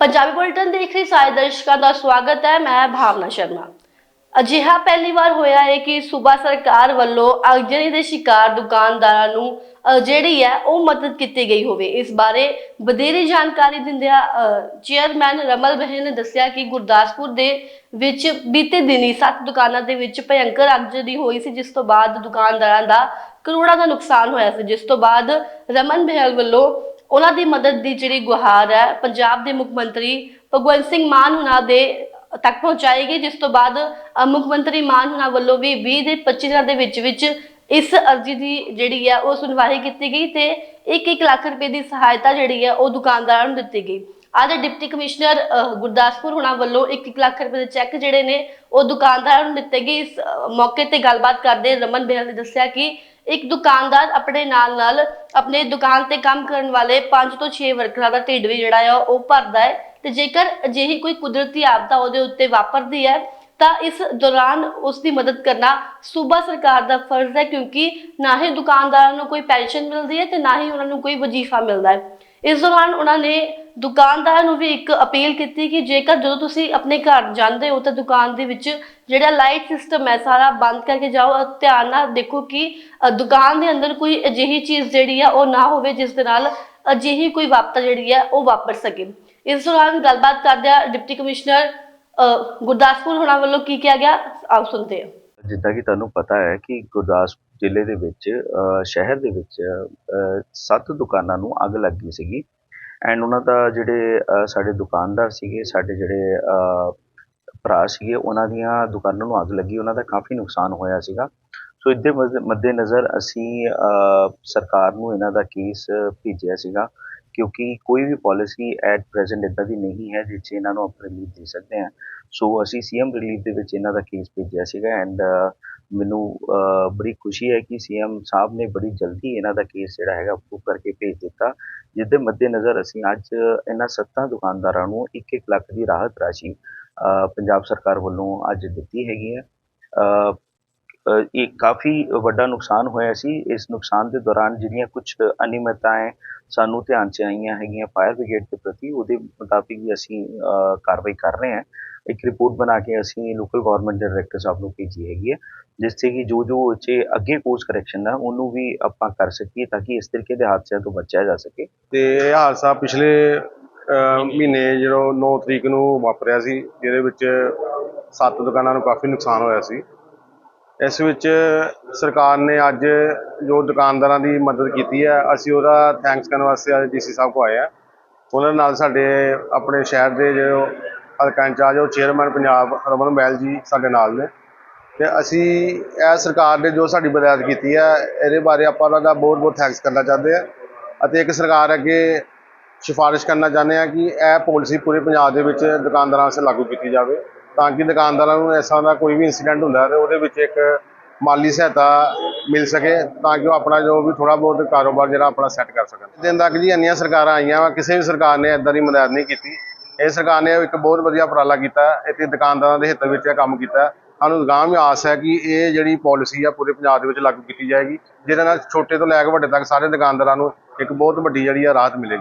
Punjabi bulletin ਦੇਖ ਰਹੇ ਸਾਰੇ ਦਰਸ਼ਕਾਂ ਦਾ ਸਵਾਗਤ ਹੈ, ਮੈਂ ਭਾਵਨਾ ਸ਼ਰਮਾ। ਅਜਿਹਾ ਪਹਿਲੀ ਵਾਰ ਹੋਇਆ ਹੈ ਕਿ ਸੂਬਾ ਸਰਕਾਰ ਵੱਲੋਂ ਅਗਜਨੀ ਦੇ ਸ਼ਿਕਾਰ ਦੁਕਾਨਦਾਰਾਂ ਨੂੰ ਜਿਹੜੀ ਹੈ, ਉਹ ਮਦਦ ਕੀਤੀ ਗਈ ਹੋਵੇ। ਇਸ ਬਾਰੇ ਵਧੇਰੇ ਜਾਣਕਾਰੀ ਦਿੰਦਿਆਂ ਚੇਅਰਮੈਨ ਰਮਲ ਬਹਿਨ ਨੇ ਦੱਸਿਆ ਕਿ ਗੁਰਦਾਸਪੁਰ ਦੇ ਵਿੱਚ ਬੀਤੇ ਦਿਨੀ ਸੱਤ ਦੁਕਾਨਾਂ ਦੇ ਵਿੱਚ ਭਯੰਕਰ ਅਗਜਨੀ ਹੋਈ ਸੀ, ਜਿਸ ਤੋਂ ਬਾਅਦ ਦੁਕਾਨਦਾਰਾਂ ਦਾ ਕਰੋੜਾਂ ਦਾ ਨੁਕਸਾਨ ਹੋਇਆ ਸੀ। ਜਿਸ ਤੋਂ ਬਾਅਦ ਰਮਨ ਬਹਿਲ ਵੱਲੋਂ ਉਹਨਾਂ ਦੀ ਮਦਦ ਦੀ ਜਿਹੜੀ ਗੁਹਾਰ ਹੈ, ਪੰਜਾਬ ਦੇ ਮੁੱਖ ਮੰਤਰੀ ਭਗਵੰਤ ਸਿੰਘ ਮਾਨ ਉਹਨਾਂ ਦੇ ਤੱਕ ਪਹੁੰਚਾਈ ਗਈ, ਜਿਸ ਤੋਂ ਬਾਅਦ ਮੁੱਖ ਮੰਤਰੀ ਮਾਨ ਹੁਣਾਂ ਵੱਲੋਂ ਵੀ 20 ਦੇ 25 ਦਿਨਾਂ ਦੇ ਵਿੱਚ ਵਿੱਚ ਇਸ ਅਰਜ਼ੀ ਦੀ ਜਿਹੜੀ ਹੈ, ਉਹ ਸੁਣਵਾਈ ਕੀਤੀ ਗਈ ਤੇ 1-1 ਲੱਖ ਰੁਪਏ ਦੀ ਸਹਾਇਤਾ ਜਿਹੜੀ ਹੈ, ਉਹ ਦੁਕਾਨਦਾਰਾਂ ਨੂੰ ਦਿੱਤੀ ਗਈ। ਅੱਜ ਡਿਪਟੀ ਕਮਿਸ਼ਨਰ ਗੁਰਦਾਸਪੁਰ ਹੁਣਾਂ ਵੱਲੋਂ 1-1 ਲੱਖ ਰੁਪਏ ਦੇ ਚੈੱਕ ਜਿਹੜੇ ਨੇ, ਉਹ ਦੁਕਾਨਦਾਰਾਂ ਨੂੰ ਦਿੱਤੇ ਗਏ। ਇਸ ਮੌਕੇ ਤੇ ਗੱਲਬਾਤ ਕਰਦੇ ਰਮਨ ਬੇਹਲ ਨੇ ਦੱਸਿਆ ਕਿ ਇੱਕ ਦੁਕਾਨਦਾਰ ਆਪਣੇ ਨਾਲ ਨਾਲ ਆਪਣੇ ਦੁਕਾਨ ਤੇ ਕੰਮ ਕਰਨ ਵਾਲੇ 5 ਤੋਂ 6 ਵਰਕਰਾਂ ਦਾ ਢਿੱਡ ਵੀ ਜਿਹੜਾ ਆ ਉਹ ਭਰਦਾ ਹੈ ਤੇ ਜੇਕਰ ਅਜਿਹੀ ਕੋਈ ਕੁਦਰਤੀ ਆਪਦਾ ਉਹਦੇ ਉੱਤੇ ਵਾਪਰਦੀ ਹੈ, ਤਾਂ ਇਸ ਦੌਰਾਨ ਉਸ ਦੀ ਮਦਦ ਕਰਨਾ ਸੂਬਾ ਸਰਕਾਰ ਦਾ ਫਰਜ਼ ਹੈ ਕਿਉਂਕਿ ਨਾ ਹੀ ਦੁਕਾਨਦਾਰਾਂ ਨੂੰ ਕੋਈ ਪੈਨਸ਼ਨ ਮਿਲਦੀ ਹੈ ਤੇ ਨਾ ਹੀ ਉਹਨਾਂ ਨੂੰ ਕੋਈ ਵਜ਼ੀਫਾ ਮਿਲਦਾ ਹੈ। ਇਸ ਦੌਰਾਨ ਉਹਨਾਂ ਨੇ ਦੁਕਾਨਦਾਰਾਂ ਨੂੰ ਵੀ ਇੱਕ ਅਪੀਲ ਕੀਤੀ ਕਿ ਜੇਕਰ ਜਦੋਂ ਤੁਸੀਂ ਆਪਣੇ ਘਰ ਜਾਂਦੇ ਹੋ ਤਾਂ ਦੁਕਾਨ ਦੇ ਵਿੱਚ ਜਿਹੜਾ ਲਾਈਟ ਸਿਸਟਮ ਹੈ ਸਾਰਾ ਬੰਦ ਕਰਕੇ ਜਾਓ ਔਰ ਧਿਆਨ ਨਾਲ ਦੇਖੋ ਕਿ ਅ, ਦੁਕਾਨ ਦੇ ਅੰਦਰ ਕੋਈ ਅਜਿਹੀ ਚੀਜ਼ ਜਿਹੜੀ ਆ ਉਹ ਨਾ ਹੋਵੇ ਜਿਸ ਦੇ ਨਾਲ ਅਜਿਹੀ ਕੋਈ ਵਾਪਤਾ ਜਿਹੜੀ ਹੈ ਉਹ ਵਾਪਰ ਸਕੇ। ਇਸ ਦੌਰਾਨ ਗੱਲਬਾਤ ਕਰਦਿਆਂ ਡਿਪਟੀ ਕਮਿਸ਼ਨਰ ਅ, ਗੁਰਦਾਸਪੁਰ ਹੋਣਾ ਵੱਲੋਂ ਕੀ ਕਿਹਾ ਗਿਆ? ਆਓ ਸੁਣਦੇ ਹਾਂ। ਜਿੱਦਾਂ ਕਿ ਤੁਹਾਨੂੰ ਪਤਾ ਹੈ ਕਿ ਗੁਰਦਾਸਪੁਰ ਜ਼ਿਲ੍ਹੇ ਦੇ ਵਿੱਚ ਸ਼ਹਿਰ ਦੇ ਵਿੱਚ ਸੱਤ ਦੁਕਾਨਾਂ ਨੂੰ ਅੱਗ ਲੱਗ ਗਈ ਸੀਗੀ। ਐਂਡ ਉਹਨਾਂ ਦਾ ਜਿਹੜੇ ਸਾਡੇ ਦੁਕਾਨਦਾਰ ਸੀਗੇ, ਸਾਡੇ ਜਿਹੜੇ ਭਰਾ ਸੀਗੇ, ਉਹਨਾਂ ਦੀਆਂ ਦੁਕਾਨਾਂ ਨੂੰ ਅੱਗ ਲੱਗੀ। ਉਹਨਾਂ ਦਾ ਕਾਫੀ ਨੁਕਸਾਨ ਹੋਇਆ ਸੀਗਾ। ਸੋ ਇਹਦੇ ਮੱਦੇ- ਮੱਦੇਨਜ਼ਰ ਅਸੀਂ ਸਰਕਾਰ ਨੂੰ ਇਹਨਾਂ ਦਾ ਕੇਸ ਭੇਜਿਆ ਸੀਗਾ। ਕਿਉਂਕਿ ਕੋਈ ਵੀ ਪਾਲਿਸੀ ਐਟ ਪ੍ਰੈਜ਼ੈਂਟ ਇਦਾਂ ਦੀ ਨਹੀਂ ਹੈ ਜਿਸ 'ਚ ਇਹਨਾਂ ਨੂੰ ਆਪਾਂ ਰਿਲੀਫ ਦੇ ਸਕਦੇ ਹਾਂ। ਸੋ ਅਸੀਂ ਸੀਐਮ ਰਿਲੀਫ ਦੇ ਵਿੱਚ ਇਹਨਾਂ ਦਾ ਕੇਸ ਭੇਜਿਆ ਸੀਗਾ ਐਂਡ ਮੈਨੂੰ ਬੜੀ ਖੁਸ਼ੀ ਹੈ ਕਿ ਸੀਐਮ ਸਾਹਿਬ ਨੇ ਬੜੀ ਜਲਦੀ ਇਹਨਾਂ ਦਾ ਕੇਸ ਜਿਹੜਾ ਹੈਗਾ ਅਪਰੂਵ ਕਰਕੇ ਭੇਜ ਦਿੱਤਾ ਜਿਸ ਦੇ ਮੱਦੇਨਜ਼ਰ ਅਸੀਂ ਅੱਜ ਇਹਨਾਂ ਸੱਤਾਂ ਦੁਕਾਨਦਾਰਾਂ ਨੂੰ 1-1 ਲੱਖ ਦੀ ਰਾਹਤ ਰਾਸ਼ੀ ਪੰਜਾਬ ਸਰਕਾਰ ਵੱਲੋਂ ਅੱਜ ਦਿੱਤੀ ਹੈਗੀ ਹੈ। ਇਹ ਕਾਫੀ ਵੱਡਾ ਨੁਕਸਾਨ ਹੋਇਆ ਸੀ। ਇਸ ਨੁਕਸਾਨ ਦੇ ਦੌਰਾਨ ਜਿਹੜੀਆਂ ਕੁਝ ਅਨਿਯਮਿਤਤਾएं ਸਾਨੂੰ ਧਿਆਨ 'ਚ ਆਈਆਂ ਹੈਗੀਆਂ ਫਾਇਰ ਬ੍ਰਿਗੇਡ ਦੇ ਪ੍ਰਤੀ, ਉਹਦੇ ਮੁਤਾਬਿਕ ਵੀ ਅਸੀਂ ਕਾਰਵਾਈ ਕਰ ਰਹੇ ਹਾਂ। ਇੱਕ ਰਿਪੋਰਟ ਬਣਾ ਕੇ ਅਸੀਂ ਲੋਕਲ ਗਵਰਨਮੈਂਟ ਦੇ ਡਾਇਰੈਕਟਰ ਸਾਹਿਬ ਨੂੰ ਭੇਜੀ ਹੈਗੀ ਹੈ, ਜਿਸ 'ਤੇ ਕਿ ਜੋ ਜੋ ਇਹ ਅੱਗੇ ਕੋਰਸ ਕਰੈਕਸ਼ਨ ਹੈ ਉਹਨੂੰ ਵੀ ਆਪਾਂ ਕਰ ਸਕੀਏ ਤਾਂ ਕਿ ਇਸ ਤਰੀਕੇ ਦੇ ਹਾਦਸਿਆਂ ਤੋਂ ਬਚਿਆ ਜਾ ਸਕੇ। ਤੇ ਇਹ ਹਾਦਸਾ ਪਿਛਲੇ ਮਹੀਨੇ ਜਿਹੜਾ 9 ਤਰੀਕ ਨੂੰ ਵਾਪਰਿਆ ਸੀ, ਜਿਹਦੇ ਵਿੱਚ ਸੱਤ ਦੁਕਾਨਾਂ ਨੂੰ ਕਾਫੀ ਨੁਕਸਾਨ ਹੋਇਆ ਸੀ। ਇਸ ਵਿੱਚ ਸਰਕਾਰ ਨੇ ਅੱਜ ਜੋ ਦੁਕਾਨਦਾਰਾਂ ਦੀ ਮਦਦ ਕੀਤੀ ਹੈ, ਅਸੀਂ ਉਹਦਾ ਥੈਂਕਸ ਕਰਨ ਵਾਸਤੇ ਅੱਜ ਡੀਸੀ ਸਾਹਿਬ ਕੋ ਆਏ ਆ ਉਹਨਾਂ ਨਾਲ ਸਾਡੇ ਆਪਣੇ ਸ਼ਹਿਰ ਦੇ ਜੋ ਹਲਕਾ ਇੰਚਾਰਜ, ਉਹ ਚੇਅਰਮੈਨ ਪੰਜਾਬ ਰਮਨ ਮਹਿਲ ਜੀ ਸਾਡੇ ਨਾਲ ਨੇ। ਤੇ ਅਸੀਂ ਇਹ ਸਰਕਾਰ ਨੇ ਜੋ ਸਾਡੀ ਮਦਦ ਕੀਤੀ ਹੈ, ਇਹਦੇ ਬਾਰੇ ਆਪਾਂ ਉਹਨਾਂ ਦਾ ਬਹੁਤ ਬਹੁਤ ਥੈਂਕਸ ਕਰਨਾ ਚਾਹੁੰਦੇ ਆ ਅਤੇ ਇੱਕ ਸਰਕਾਰ ਅੱਗੇ ਸਿਫਾਰਿਸ਼ ਕਰਨਾ ਚਾਹੁੰਦੇ ਆ ਕਿ ਇਹ ਪਾਲਿਸੀ ਪੂਰੇ ਪੰਜਾਬ ਦੇ ਵਿੱਚ ਦੁਕਾਨਦਾਰਾਂ ਵਾਸਤੇ ਲਾਗੂ ਕੀਤੀ ਜਾਵੇ। ਤਾਂ ਕਿ ਦੁਕਾਨਦਾਰਾਂ ਨੂੰ ਇਸ ਤਰ੍ਹਾਂ ਦਾ ਕੋਈ ਵੀ ਇਨਸੀਡੈਂਟ ਹੁੰਦਾ ਹੈ ਤੇ ਉਹਦੇ ਵਿੱਚ ਇੱਕ ਮਾਲੀ ਸਹਾਇਤਾ ਮਿਲ ਸਕੇ ਤਾਂ ਕਿ ਉਹ ਆਪਣਾ ਜੋ ਵੀ ਥੋੜਾ ਬਹੁਤ ਕਾਰੋਬਾਰ ਜਿਹੜਾ ਆਪਣਾ ਸੈੱਟ ਕਰ ਸਕਣ। ਦਿਨ ਤੱਕ ਜੀ ਇੰਨੀਆਂ ਸਰਕਾਰਾਂ ਆਈਆਂ ਵਾ ਕਿਸੇ ਵੀ ਸਰਕਾਰ ਨੇ ਇਦਾਂ ਦੀ ਮਦਦ ਨਹੀਂ ਕੀਤੀ। ਇਹ ਸਰਕਾਰ ਨੇ ਇੱਕ ਬਹੁਤ ਵਧੀਆ ਉਪਰਾਲਾ ਕੀਤਾ, ਇੱਥੇ ਦੁਕਾਨਦਾਰਾਂ ਦੇ ਹਿੱਤ ਵਿੱਚ ਇਹ ਕੰਮ ਕੀਤਾ। ਸਾਨੂੰ ਅਗਾਂਹ ਵੀ ਆਸ ਹੈ ਕਿ ਇਹ ਜਿਹੜੀ ਪਾਲਿਸੀ ਆ ਪੂਰੇ ਪੰਜਾਬ ਦੇ ਵਿੱਚ ਲਾਗੂ ਕੀਤੀ ਜਾਏਗੀ, ਜਿਹਦੇ ਨਾਲ ਛੋਟੇ ਤੋਂ ਲੈ ਕੇ ਵੱਡੇ ਤੱਕ ਸਾਰੇ ਦੁਕਾਨਦਾਰਾਂ ਨੂੰ ਇੱਕ ਬਹੁਤ ਵੱਡੀ ਜਿਹੜੀ ਆ ਰਾਹਤ ਮਿਲੇਗੀ।